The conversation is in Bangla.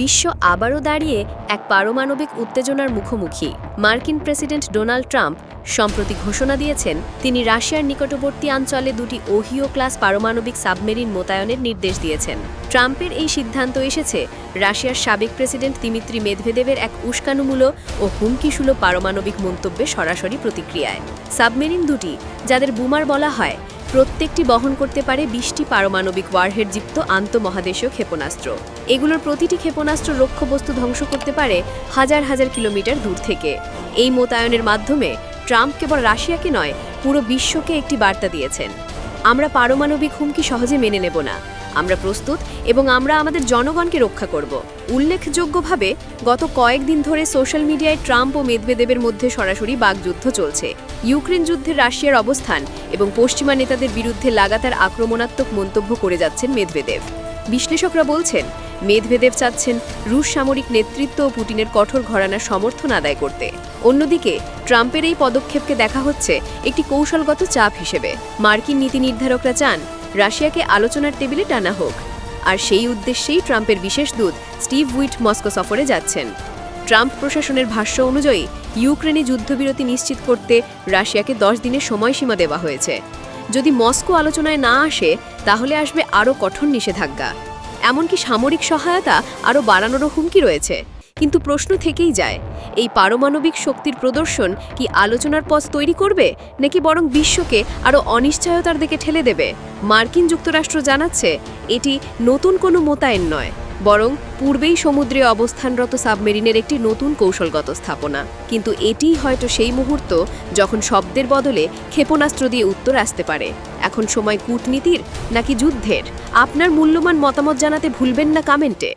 বিশ্ব আবারও দাঁড়িয়ে এক পারমাণবিক উত্তেজনার মুখোমুখি। মার্কিন প্রেসিডেন্ট ডোনাল্ড ট্রাম্প সম্প্রতি ঘোষণা দিয়েছেন, তিনি রাশিয়ার নিকটবর্তী অঞ্চলে দুটি ওহিও ক্লাস পারমাণবিক সাবমেরিন মোতায়েনের নির্দেশ দিয়েছেন। ট্রাম্পের এই সিদ্ধান্ত এসেছে রাশিয়ার সাবেক প্রেসিডেন্ট দিমিত্রি মেদভেদেবের এক উস্কানুমূলক ও হুমকিসুলভ পারমাণবিক মন্তব্যে সরাসরি প্রতিক্রিয়ায়। সাবমেরিন দুটি, যাদের বুমার বলা হয় প্রত্যেকটি বহন করতে পারে বিশটি পারমাণবিক ওয়ারহেডযুক্ত আন্তঃমহাদেশীয় ক্ষেপণাস্ত্র। এগুলোর প্রতিটি ক্ষেপণাস্ত্র লক্ষ্যবস্তু ধ্বংস করতে পারে হাজার হাজার কিলোমিটার দূর থেকে। এই মোতায়নের মাধ্যমে ট্রাম্প কেবল রাশিয়াকে নয়, পুরো বিশ্বকে একটি বার্তা দিয়েছেন। আমরা পারমাণবিক হুমকি সহজে মেনে নেব না। আমরা প্রস্তুত এবং আমরা আমাদের জনগণকে রক্ষা করব। উল্লেখযোগ্যভাবে, গত কয়েকদিন ধরে সোশ্যাল মিডিয়ায় ট্রাম্প ও মেদবেদেবের মধ্যে সরাসরি বাগযুদ্ধ চলছে। ইউক্রেন যুদ্ধে রাশিয়ার অবস্থান এবং পশ্চিমা নেতাদের বিরুদ্ধে লাগাতার আক্রমণাত্মক মন্তব্য করে যাচ্ছেন মেদবেদেব বিশ্লেষকরা বলছেন মেদভেদেব চাচ্ছেন রুশ সামরিক নেতৃত্ব ও পুটিনের কঠোর ঘরানার সমর্থন আদায় করতে। অন্যদিকে, ট্রাম্পের এই পদক্ষেপকে দেখা হচ্ছে একটি কৌশলগত চাপ হিসেবে। মার্কিন নীতি নির্ধারকরা চান, রাশিয়াকে আলোচনার টেবিলে টানা হোক। আর সেই উদ্দেশ্যেই ট্রাম্পের বিশেষ দূত স্টিভ উইট মস্কো সফরে যাচ্ছেন। ট্রাম্প প্রশাসনের ভাষ্য অনুযায়ী, ইউক্রেনে যুদ্ধবিরতি নিশ্চিত করতে রাশিয়াকে দশ দিনের সময়সীমা দেওয়া হয়েছে। যদি মস্কো আলোচনায় না আসে, তাহলে আসবে আরও কঠোর নিষেধাজ্ঞা। এমনকি সামরিক সহায়তা আরও বাড়ানোরও হুমকি রয়েছে। কিন্তু প্রশ্ন থেকেই যায়, এই পারমাণবিক শক্তির প্রদর্শন কি আলোচনার পথ তৈরি করবে, নাকি বরং বিশ্বকে আরও অনিশ্চয়তার দিকে ঠেলে দেবে? মার্কিন যুক্তরাষ্ট্র জানাচ্ছে, এটি নতুন কোনো মোতায়েন নয়। বরং পূর্বেই সমুদ্রে অবস্থানরত সাবমেরিনের একটি নতুন কৌশলগত স্থাপনা। কিন্তু এটিই হয়তো সেই মুহূর্ত যখন শব্দের বদলে ক্ষেপণাস্ত্র দিয়ে উত্তর আসতে পারে। এখন সময় কূটনীতির নাকি যুদ্ধের? আপনার মূল্যবান মতামত জানাতে ভুলবেন না কমেন্টে।